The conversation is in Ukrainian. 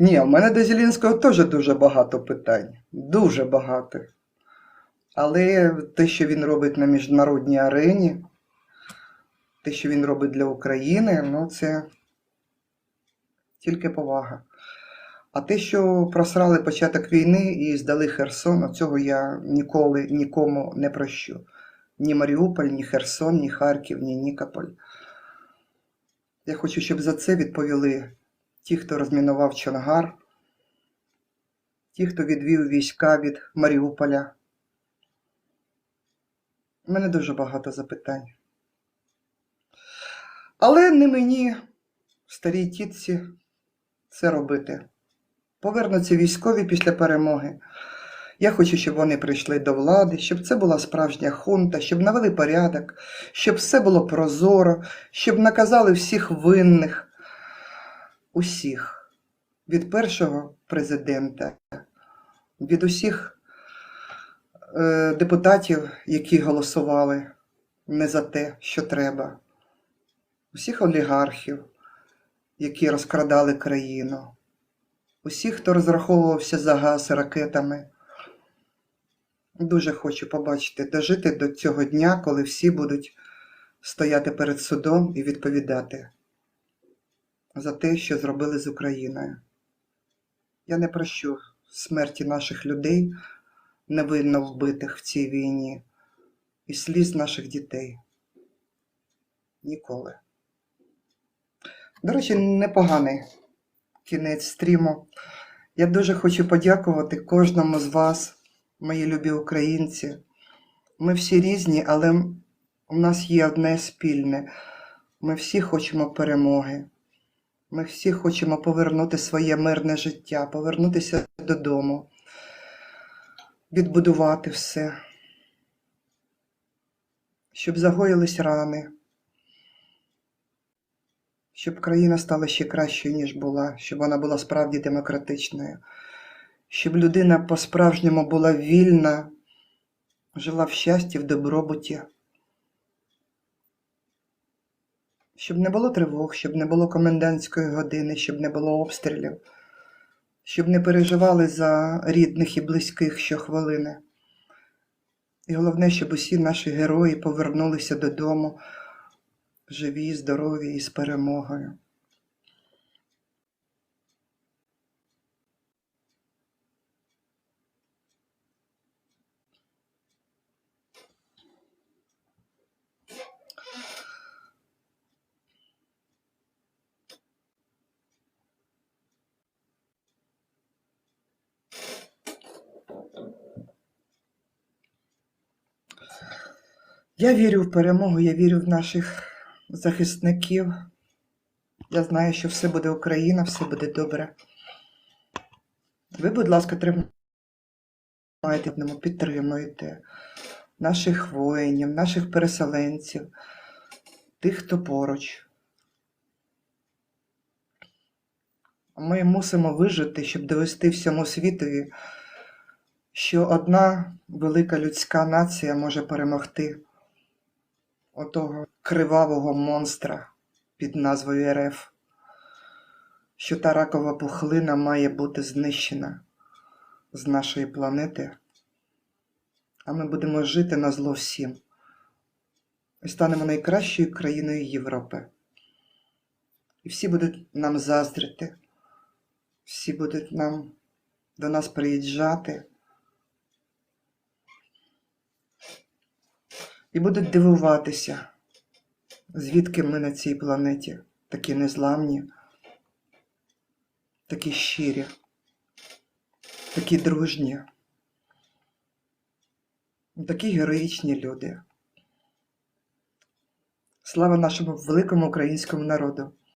Ні, у мене до Зеленського теж дуже багато питань. Дуже багато. Але те, що він робить на міжнародній арені, те, що він робить для України, ну це тільки повага. А те, що просрали початок війни і здали Херсон, цього я ніколи нікому не прощу. Ні Маріуполь, ні Херсон, ні Харків, ні Нікополь. Я хочу, щоб за це відповіли ті, хто розмінував Чонгар, ті, хто відвів війська від Маріуполя. У мене дуже багато запитань. Але не мені, старій тітці, це робити. Повернуться військові після перемоги. Я хочу, щоб вони прийшли до влади, щоб це була справжня хунта, щоб навели порядок, щоб все було прозоро, щоб наказали всіх винних, усіх, від першого президента, від усіх е, депутатів, які голосували не за те, що треба, усіх олігархів, які розкрадали країну, усіх, хто розраховувався за газ ракетами. Дуже хочу побачити, дожити до цього дня, коли всі будуть стояти перед судом і відповідати за те, що зробили з Україною. Я не прощу смерті наших людей, невинно вбитих в цій війні, і сліз наших дітей. Ніколи. До речі, непоганий кінець стріму. Я дуже хочу подякувати кожному з вас, мої любі українці. Ми всі різні, але у нас є одне спільне. Ми всі хочемо перемоги. Ми всі хочемо повернути своє мирне життя, повернутися додому, відбудувати все, щоб загоїлись рани, щоб країна стала ще кращою, ніж була, щоб вона була справді демократичною, щоб людина по-справжньому була вільна, жила в щасті, в добробуті. Щоб не було тривог, щоб не було комендантської години, щоб не було обстрілів, щоб не переживали за рідних і близьких щохвилини. І головне, щоб усі наші герої повернулися додому живі, здорові і з перемогою. Я вірю в перемогу, я вірю в наших захисників. Я знаю, що все буде Україна, все буде добре. Ви, будь ласка, тримайте, підтримуйте наших воїнів, наших переселенців, тих, хто поруч. Ми мусимо вижити, щоб довести всьому світові, що одна велика людська нація може перемогти отого кривавого монстра під назвою РФ, що та ракова пухлина має бути знищена з нашої планети, а ми будемо жити на зло всім і станемо найкращою країною Європи. І всі будуть нам заздрити, всі будуть нам до нас приїжджати. І будуть дивуватися, звідки ми на цій планеті такі незламні, такі щирі, такі дружні, такі героїчні люди. Слава нашому великому українському народу!